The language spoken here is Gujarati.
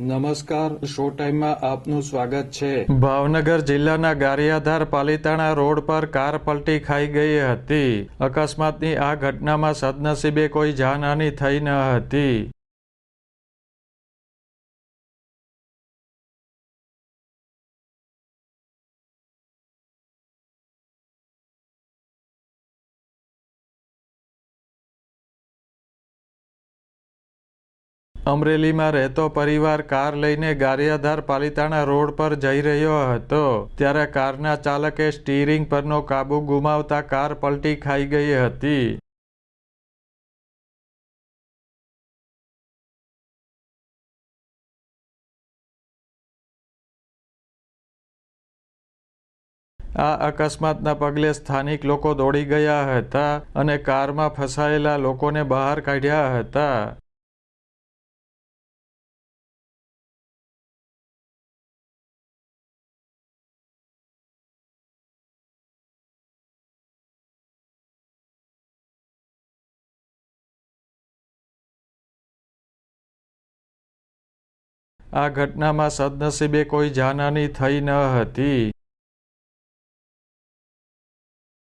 નમસ્કાર શો ટાઈમમાં આપનું સ્વાગત છે. ભાવનગર જિલ્લાના ગારિયાધાર પાલિતાણા રોડ પર કાર પલટી ખાઈ ગઈ હતી. અકસ્માતની આ ઘટનામાં સદનસીબે કોઈ જાનહાનિ થઈ ન હતી. અમરેલીમાં રહેતો પરિવાર કાર લઈને ગારિયાધાર પાલિતાણા રોડ પર જઈ રહ્યો હતો. ત્યારે કારના ચાલકે સ્ટીરિંગ પરનો કાબુ ગુમાવતા કાર પલટી ખાઈ ગઈ હતી. આ અકસ્માતના પગલે સ્થાનિક લોકો દોડી ગયા હતા અને કારમાં ફસાયેલા લોકોને બહાર કાઢ્યા હતા. આ ઘટનામાં સદનસીબે કોઈ જાનહાની થઈ ન હતી.